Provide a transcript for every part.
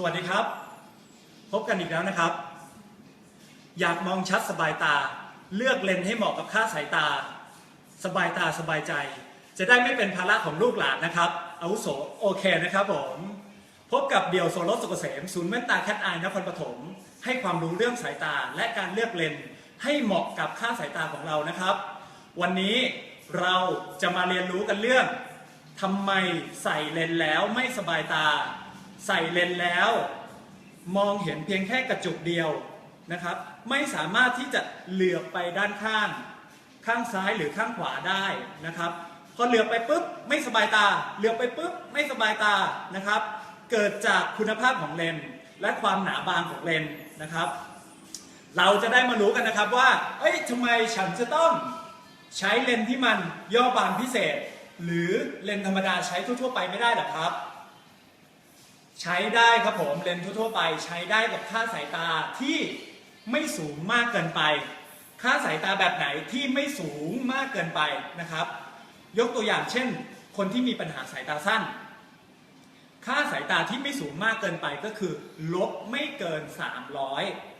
สวัสดีครับ พบกันอีกแล้วนะครับ อยากมองชัดสบายตา เลือกเลนส์ให้เหมาะกับค่าสายตา สบายตาสบายใจ จะได้ไม่เป็นภาระของลูกหลานนะครับอาวุโสโอเคนะครับผม พบกับเดี่ยวโซลสุกเกษมศูนย์แว่นตาแคทไอายนครปฐมให้ความรู้เรื่องสายตาและการเลือกเลนส์ให้เหมาะกับค่าสายตาของเรานะครับ วันนี้เราจะมาเรียนรู้กันเรื่องทำไมใส่เลนส์แล้วไม่สบายตา ใส่เลนส์แล้ว มองเห็นเพียงแค่กระจุกเดียวนะครับ ไม่สามารถที่จะเหลือบไปด้านข้าง ข้างซ้ายหรือข้างขวาได้นะครับ พอเหลือบไปปุ๊บไม่สบายตา เหลือบไปปุ๊บไม่สบายตานะครับ เกิดจากคุณภาพของเลนส์และความหนาบางของเลนส์นะครับ เราจะได้มารู้กันนะครับว่า เอ้ยทำไมฉันจะต้องใช้เลนส์ที่มันย่อบางพิเศษ หรือเลนส์ธรรมดาใช้ทั่วๆไปไม่ได้หรอครับ ใช้ได้ครับผมเลนส์ทั่วๆไป ใช้ได้กับค่าสายตาที่ไม่สูงมากเกินไป ค่าสายตาแบบไหนที่ไม่สูงมากเกินไปนะครับ ยกตัวอย่างเช่น คนที่มีปัญหาสายตาสั้น ค่าสายตาที่ไม่สูงมากเกินไปก็คือ ลบไม่เกิน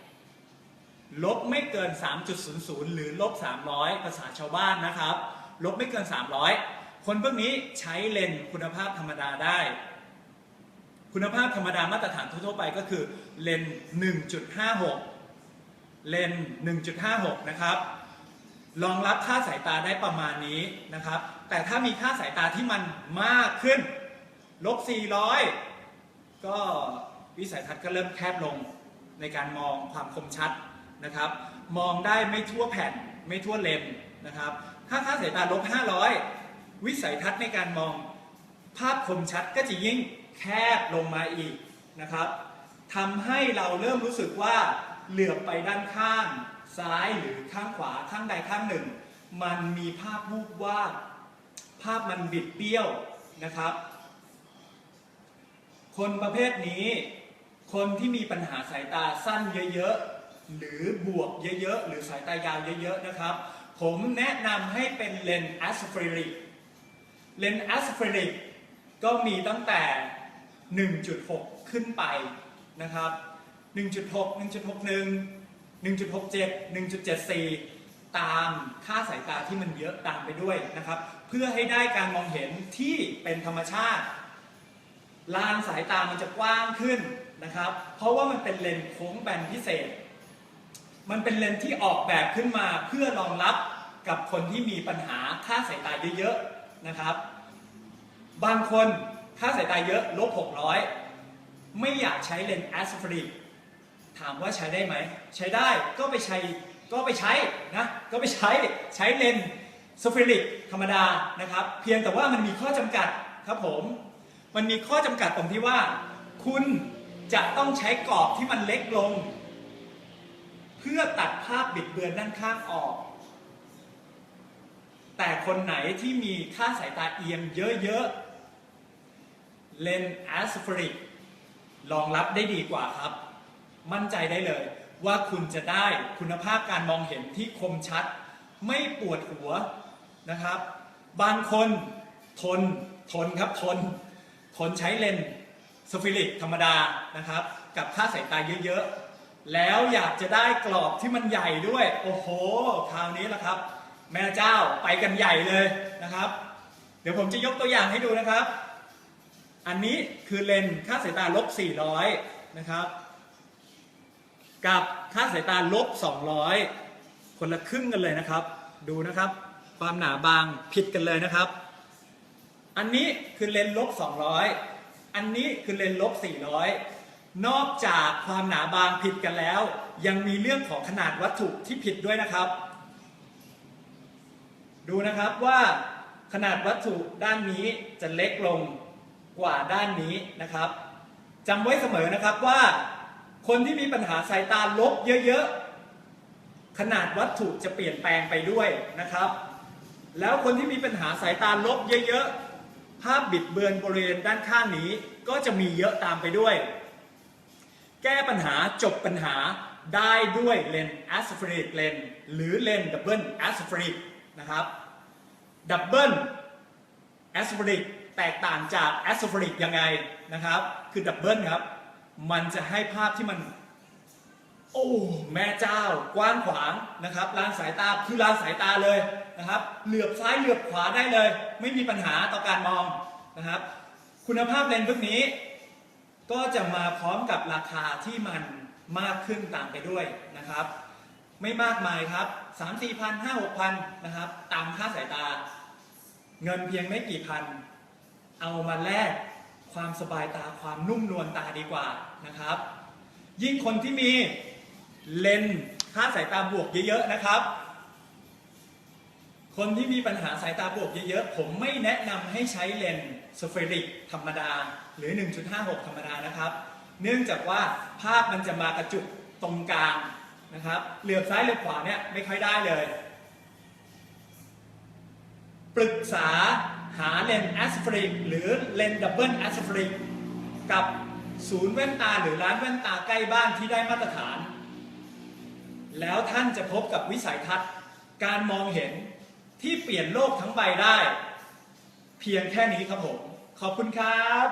300 ลบไม่เกิน 3.00 หรือลบ 300 ภาษาชาวบ้านนะครับ ลบไม่เกิน 300 คนพวกนี้ใช้เลนส์คุณภาพธรรมดาได้ คุณภาพธรรมดามาตรฐานทั่วๆไปก็คือเลนส์1.56 เลนส์1.56 นะครับ รองรับค่าสายตาได้ประมาณนี้นะครับ แต่ถ้ามีค่าสายตาที่มันมากขึ้น ลบ 400 ก็วิสัยทัศน์ก็เริ่มแคบลงในการมองความคมชัดนะครับ มองได้ไม่ทั่วแผ่นไม่ทั่วเลนนะครับถ้าค่าสายตาลบ 500 วิสัยทัศน์ในการมองภาพคมชัดก็จะยิ่ง แคบลงมาอีกนะครับทำให้เราเริ่มรู้สึกว่าเหลือบไปด้านข้างซ้ายหรือข้างขวาข้างใดข้างหนึ่ง มันมีภาพวูบวาบภาพมันบิดเบี้ยวนะครับ คนประเภทนี้ คนที่มีปัญหาสายตาสั้นเยอะๆ หรือบวกเยอะๆ หรือสายตายาวเยอะๆนะครับ ผมแนะนำให้เป็นเลนส์แอสเฟริกเลนส์แอสเฟริกก็มีตั้งแต่ 1.6 ขึ้นไปนะครับ1.6 1.61 1.67 1.74 ตามค่าสายตาที่มันเยอะตามไปด้วยนะครับ เพื่อให้ได้การมองเห็นที่เป็นธรรมชาติ ลานสายตามันจะกว้างขึ้นนะครับ เพราะว่ามันเป็นเลนส์โค้งแบนพิเศษ มันเป็นเลนส์ที่ออกแบบขึ้นมาเพื่อรองรับกับคนที่มีปัญหาค่าสายตาเยอะๆนะครับ บางคน ค่าสายตาเยอะลบ600 ไม่อยากใช้เลนส์แอสฟริกถามว่าใช้ได้ไหม ใช้ได้ก็ไปใช้ก็ไปใช้นะก็ไปใช้ใช้เลนส์สเฟริกธรรมดานะครับ เพียงแต่ว่ามันมีข้อจำกัดครับผม มันมีข้อจำกัดตรงที่ว่า คุณจะต้องใช้กรอบที่มันเล็กลง เพื่อตัดภาพบิดเบือนด้านข้างออก แต่คนไหนที่มีค่าสายตาเอียงเยอะๆ เลนส์แอสฟริกรองรับได้ดีกว่าครับ มั่นใจได้เลยว่าคุณจะได้คุณภาพการมองเห็นที่คมชัด ไม่ปวดหัวนะครับ บางคนทนทนครับทน ทนใช้เลนส์สฟิริกธรรมดานะครับ กับค่าสายตาเยอะๆ แล้วอยากจะได้กรอบที่มันใหญ่ด้วย โอ้โห คราวนี้ละครับ แม่เจ้าไปกันใหญ่เลยนะครับ เดี๋ยวผมจะยกตัวอย่างให้ดูนะครับ อันนี้คือเลนส์ค่าสายตาลบ400 นะครับ กับค่าสายตาลบ200 คนละครึ่งกันเลยนะครับ ดูนะครับ ความหนาบางผิดกันเลยนะครับ อันนี้คือเลนส์ลบ200 อันนี้คือเลนส์ลบ400 นอกจากความหนาบางผิดกันแล้ว ยังมีเรื่องของขนาดวัตถุที่ผิดด้วยนะครับ ดูนะครับว่าขนาดวัตถุด้านนี้จะเล็กลง กว่าด้านนี้นะครับจำไว้เสมอนะครับว่าคนที่มีปัญหาสายตาลบเยอะๆ ขนาดวัตถุจะเปลี่ยนแปลงไปด้วยนะครับ แล้วคนที่มีปัญหาสายตาลบเยอะๆ ภาพบิดเบือนบริเวณด้านข้างนี้ก็จะมีเยอะตามไปด้วย แก้ปัญหาจบปัญหาได้ด้วยเลนส์แอสเฟริกเลนหรือเลนดับเบิลแอสเฟริกนะครับดับเบิลแอสเฟริก แตกต่างจากแอสเฟริกยังไงนะครับ คือดับเบิลครับ มันจะให้ภาพที่มัน โอ้แม่เจ้ากว้างขวางนะครับลานสายตาคือลานสายตาเลยนะครับ เหลือบซ้ายเหลือบขวาได้เลย ไม่มีปัญหาต่อการมองนะครับ คุณภาพเลนส์พวกนี้ ก็จะมาพร้อมกับราคาที่มันมากขึ้นตามไปด้วยนะครับ ไม่มากมายครับ3 4พัน5 6พันนะครับ ตามค่าสายตา เงินเพียงไม่กี่พัน เอามาแลกความสบายตาความนุ่มนวลตาดีกว่านะครับ ยิ่งคนที่มีเลนส์ค่าสายตาบวกเยอะๆนะครับ คนที่มีปัญหาสายตาบวกเยอะๆ ผมไม่แนะนำให้ใช้เลนส์สเฟริกธรรมดา หรือ 1.56 ธรรมดานะครับ เนื่องจากว่าภาพมันจะมากระจุกตรงกลางนะครับ เหลือบซ้ายเหลือบขวาเนี่ยไม่ค่อยได้เลย ปรึกษา หาเลนส์แอสฟริกหรือเลนส์ดับเบิลแอสฟริกกับศูนย์แว่นตาหรือร้านแว่นตาใกล้บ้านที่ได้มาตรฐาน แล้วท่านจะพบกับวิสัยทัศน์ การมองเห็นที่เปลี่ยนโลกทั้งใบได้ เพียงแค่นี้ครับผม ขอบคุณครับ